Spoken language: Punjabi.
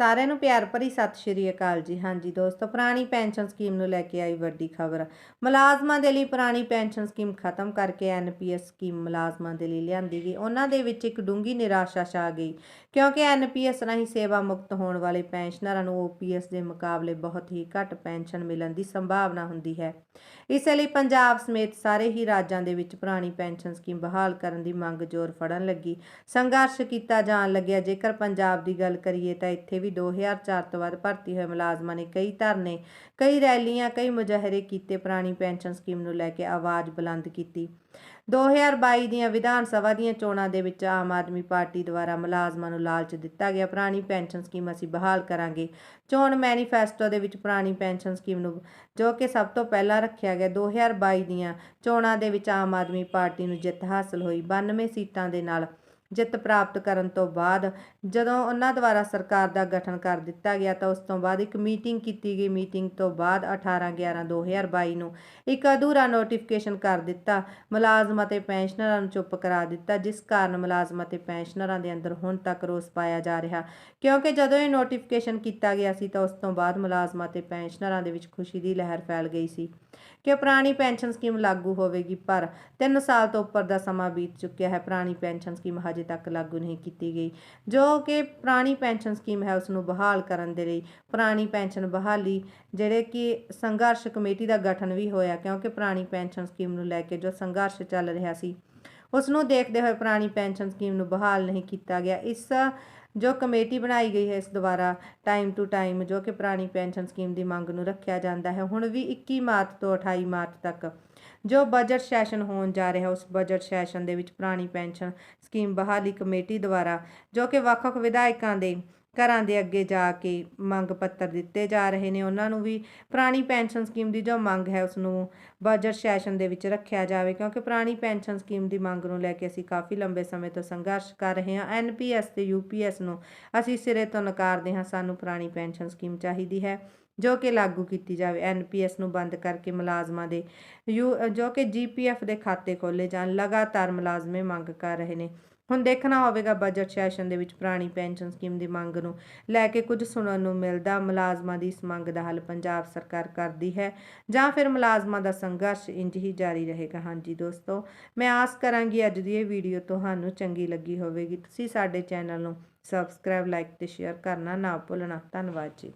ਸਾਰਿਆਂ ਨੂੰ ਪਿਆਰ ਭਰੀ ਸਤਿ ਸ਼੍ਰੀ ਅਕਾਲ ਜੀ। ਹਾਂਜੀ ਦੋਸਤੋ, ਪੁਰਾਣੀ ਪੈਨਸ਼ਨ ਸਕੀਮ ਨੂੰ ਲੈ ਕੇ ਆਈ ਵੱਡੀ ਖਬਰ। ਮੁਲਾਜ਼ਮਾਂ ਦੇ ਲਈ ਪੁਰਾਣੀ ਪੈਨਸ਼ਨ ਸਕੀਮ ਖਤਮ ਕਰਕੇ ਐਨਪੀਐਸ ਸਕੀਮ ਮੁਲਾਜ਼ਮਾਂ ਦੇ ਲਈ ਲਿਆਂਦੀ ਗਈ। ਉਹਨਾਂ ਦੇ ਵਿੱਚ ਇੱਕ ਡੂੰਗੀ ਨਿਰਾਸ਼ਾ ਛਾ ਗਈ, ਕਿਉਂਕਿ ਐਨਪੀਐਸ ਰਾਹੀਂ ਸੇਵਾ ਮੁਕਤ ਹੋਣ ਵਾਲੇ ਪੈਨਸ਼ਨਰਾਂ ਨੂੰ ਓਪੀਐਸ ਦੇ ਮੁਕਾਬਲੇ ਬਹੁਤ ਹੀ ਘੱਟ ਪੈਨਸ਼ਨ ਮਿਲਣ ਦੀ ਸੰਭਾਵਨਾ ਹੁੰਦੀ ਹੈ। ਇਸੇ ਲਈ ਪੰਜਾਬ ਸਮੇਤ ਸਾਰੇ ਹੀ ਰਾਜਾਂ ਦੇ ਵਿੱਚ ਪੁਰਾਣੀ ਪੈਨਸ਼ਨ ਸਕੀਮ ਬਹਾਲ ਕਰਨ ਦੀ ਮੰਗ ਜ਼ੋਰ ਫੜਨ ਲੱਗੀ। ਸੰਘਰਸ਼ ਕੀਤਾ ਜਾਣ ਲੱਗਿਆ। ਜੇਕਰ ਪੰਜਾਬ ਦੀ ਗੱਲ ਕਰੀਏ ਤਾਂ ਇੱਥੇ ਵੀ 2004 ਤੋਂ ਬਾਅਦ ਭਰਤੀ ਹੋਏ ਮੁਲਾਜ਼ਮਾਂ ਨੇ ਕਈ ਧਰਨੇ, ਕਈ ਰੈਲੀਆਂ, ਕਈ ਮੁਜ਼ਾਹਰੇ ਕੀਤੇ ਪੁਰਾਣੀ ਪੈਨਸ਼ਨ ਸਕੀਮ ਨੂੰ ਲੈ ਕੇ ਆਵਾਜ਼ ਬੁਲੰਦ ਕੀਤੀ। 2022 ਦੀਆਂ ਵਿਧਾਨ ਸਭਾ ਦੀਆਂ ਚੋਣਾਂ ਦੇ ਵਿੱਚ ਆਮ ਆਦਮੀ ਪਾਰਟੀ ਦੁਆਰਾ ਮੁਲਾਜ਼ਮਾਂ ਨੂੰ ਲਾਲਚ ਦਿੱਤਾ ਗਿਆ। ਪੁਰਾਣੀ ਪੈਨਸ਼ਨ ਸਕੀਮ ਅਸੀਂ ਬਹਾਲ ਕਰਾਂਗੇ। ਚੋਣ ਮੈਨੀਫੈਸਟੋ ਦੇ ਵਿੱਚ ਪੁਰਾਣੀ ਪੈਨਸ਼ਨ ਸਕੀਮ ਨੂੰ, ਜੋ ਕਿ ਸਭ ਤੋਂ ਪਹਿਲਾਂ ਰੱਖਿਆ ਗਿਆ 2022 ਦੀਆਂ ਚੋਣਾਂ ਦੇ ਵਿੱਚ ਆਮ ਆਦਮੀ ਪਾਰਟੀ ਨੂੰ ਜਿੱਤ ਹਾਸਲ ਹੋਈ। 92 ਸੀਟਾਂ ਦੇ ਨਾਲ ਜਿੱਤ ਪ੍ਰਾਪਤ ਕਰਨ ਤੋਂ ਬਾਅਦ ਜਦੋਂ ਉਹਨਾਂ ਦੁਆਰਾ ਸਰਕਾਰ ਦਾ ਗਠਨ ਕਰ ਦਿੱਤਾ ਗਿਆ ਤਾਂ ਉਸ ਤੋਂ ਬਾਅਦ ਇੱਕ ਮੀਟਿੰਗ ਕੀਤੀ ਗਈ। ਮੀਟਿੰਗ ਤੋਂ ਬਾਅਦ 18 11 2022 ਨੂੰ ਇੱਕ ਅਧੂਰਾ ਨੋਟੀਫਿਕੇਸ਼ਨ ਕਰ ਦਿੱਤਾ। ਮੁਲਾਜ਼ਮ ਅਤੇ ਪੈਨਸ਼ਨਰਾਂ ਨੂੰ ਚੁੱਪ ਕਰਾ ਦਿੱਤਾ, ਜਿਸ ਕਾਰਨ ਮੁਲਾਜ਼ਮ ਅਤੇ ਪੈਨਸ਼ਨਰਾਂ ਦੇ ਅੰਦਰ ਹੁਣ ਤੱਕ ਰੋਸ ਪਾਇਆ ਜਾ ਰਿਹਾ। ਕਿਉਂਕਿ ਜਦੋਂ ਇਹ ਨੋਟੀਫਿਕੇਸ਼ਨ ਕੀਤਾ ਗਿਆ ਸੀ ਤਾਂ ਉਸ ਤੋਂ ਬਾਅਦ ਮੁਲਾਜ਼ਮਾਂ ਤੇ ਪੈਨਸ਼ਨਰਾਂ ਦੇ ਵਿੱਚ ਖੁਸ਼ੀ ਦੀ ਲਹਿਰ ਫੈਲ ਗਈ ਸੀ ਕਿ ਪੁਰਾਣੀ ਪੈਨਸ਼ਨ ਸਕੀਮ ਲਾਗੂ ਹੋਵੇਗੀ, ਪਰ 3 ਸਾਲ ਤੋਂ ਉੱਪਰ ਦਾ ਸਮਾਂ ਬੀਤ ਚੁੱਕਿਆ ਹੈ। ਪੁਰਾਣੀ ਪੈਨਸ਼ਨ ਸਕੀਮ ਹਜੇ ਤੱਕ ਲਾਗੂ ਨਹੀਂ ਕੀਤੀ ਗਈ, ਜੋ ਕਿ ਪੁਰਾਣੀ ਪੈਨਸ਼ਨ ਸਕੀਮ ਹੈ ਉਸ ਨੂੰ ਬਹਾਲ ਕਰਨ ਦੇ ਲਈ ਪੁਰਾਣੀ ਪੈਨਸ਼ਨ ਬਹਾਲੀ, ਜਿਹੜੇ ਕਿ ਸੰਘਰਸ਼ ਕਮੇਟੀ ਦਾ ਗਠਨ ਵੀ ਹੋਇਆ ਕਿਉਂਕਿ ਪੁਰਾਣੀ ਪੈਨਸ਼ਨ ਸਕੀਮ ਨੂੰ ਲੈ ਕੇ ਜੋ ਸੰਘਰਸ਼ ਚੱਲ ਰਿਹਾ ਸੀ ਉਸ ਨੂੰ ਦੇਖਦੇ ਹੋਏ ਪੁਰਾਣੀ ਪੈਨਸ਼ਨ ਸਕੀਮ ਨੂੰ ਬਹਾਲ ਨਹੀਂ ਕੀਤਾ ਗਿਆ। ਇਸ ਜੋ ਕਮੇਟੀ ਬਣਾਈ ਗਈ ਹੈ ਇਸ ਦੁਆਰਾ ਟਾਈਮ ਟੂ ਟਾਈਮ ਜੋ ਕਿ ਪੁਰਾਣੀ ਪੈਨਸ਼ਨ ਸਕੀਮ ਦੀ ਮੰਗ ਨੂੰ ਰੱਖਿਆ ਜਾਂਦਾ ਹੈ, ਹੁਣ ਵੀ 21 ਮਾਰਚ ਤੋਂ 28 ਮਾਰਚ ਤੱਕ ਜੋ ਬਜਟ ਸੈਸ਼ਨ ਹੋਣ ਜਾ ਰਿਹਾ, ਉਸ ਬਜਟ ਸੈਸ਼ਨ ਦੇ ਵਿੱਚ ਪੁਰਾਣੀ ਪੈਨਸ਼ਨ ਸਕੀਮ ਬਹਾਲੀ ਕਮੇਟੀ ਦੁਆਰਾ ਜੋ ਕਿ ਵੱਖ-ਵੱਖ ਵਿਧਾਇਕਾਂ ਦੇ ਘਰਾਂ ਦੇ ਅੱਗੇ ਜਾ ਕੇ ਮੰਗ ਪੱਤਰ ਦਿੱਤੇ ਜਾ ਰਹੇ ਨੇ। ਉਹਨਾਂ ਨੂੰ ਵੀ ਪੁਰਾਣੀ ਪੈਨਸ਼ਨ ਸਕੀਮ ਦੀ ਜੋ ਮੰਗ ਹੈ ਉਸ ਨੂੰ ਬਜਟ ਸੈਸ਼ਨ ਦੇ ਵਿੱਚ ਰੱਖਿਆ ਜਾਵੇ, ਕਿਉਂਕਿ ਪੁਰਾਣੀ ਪੈਨਸ਼ਨ ਸਕੀਮ ਦੀ ਮੰਗ ਨੂੰ ਲੈ ਕੇ ਅਸੀਂ ਕਾਫੀ ਲੰਬੇ ਸਮੇਂ ਤੋਂ ਸੰਘਰਸ਼ ਕਰ ਰਹੇ ਹਾਂ। ਐਨਪੀਐਸ ਤੇ ਯੂਪੀਐਸ ਨੂੰ ਅਸੀਂ ਸਿਰੇ ਤੋਂ ਨਕਾਰਦੇ ਹਾਂ। ਸਾਨੂੰ ਪੁਰਾਣੀ ਪੈਨਸ਼ਨ ਸਕੀਮ ਚਾਹੀਦੀ ਹੈ, ਜੋ ਕਿ ਲਾਗੂ ਕੀਤੀ ਜਾਵੇ। ਐਨਪੀਐਸ ਨੂੰ ਬੰਦ ਕਰਕੇ ਮੁਲਾਜ਼ਮਾਂ ਦੇ ਯੂ, ਜੋ ਕਿ ਜੀਪੀਐਫ ਦੇ ਖਾਤੇ ਖੋਲੇ ਜਾਣ। ਲਗਾਤਾਰ ਮੁਲਾਜ਼ਮੇ ਮੰਗ ਕਰ ਰਹੇ ਨੇ। ਹੁਣ ਦੇਖਣਾ ਹੋਵੇਗਾ ਬਜਟ ਸੈਸ਼ਨ ਦੇ ਵਿੱਚ ਪੁਰਾਣੀ ਪੈਨਸ਼ਨ ਸਕੀਮ ਦੀ ਮੰਗ ਨੂੰ। ਲੈ ਕੇ ਕੁਝ ਸੁਣਨ ਨੂੰ ਮਿਲਦਾ, ਮੁਲਾਜ਼ਮਾਂ ਦੀ ਇਸ ਮੰਗ ਦਾ ਹੱਲ ਪੰਜਾਬ ਸਰਕਾਰ ਕਰਦੀ ਹੈ। ਜਾਂ ਫਿਰ ਮੁਲਾਜ਼ਮਾਂ ਦਾ ਸੰਘਰਸ਼ ਇੰਜ ਹੀ ਜਾਰੀ ਰਹੇਗਾ। ਹਾਂਜੀ ਦੋਸਤੋ, ਮੈਂ ਆਸ ਕਰਾਂਗੀ ਅੱਜ ਦੀ ਇਹ ਵੀਡੀਓ ਤੁਹਾਨੂੰ ਚੰਗੀ ਲੱਗੀ ਹੋਵੇਗੀ। ਤੁਸੀਂ ਸਾਡੇ ਚੈਨਲ ਨੂੰ ਸਬਸਕ੍ਰਾਈਬ ਲਾਈਕ ਤੇ ਸ਼ੇਅਰ ਕਰਨਾ ਨਾ ਭੁੱਲਣਾ। ਧੰਨਵਾਦ ਜੀ।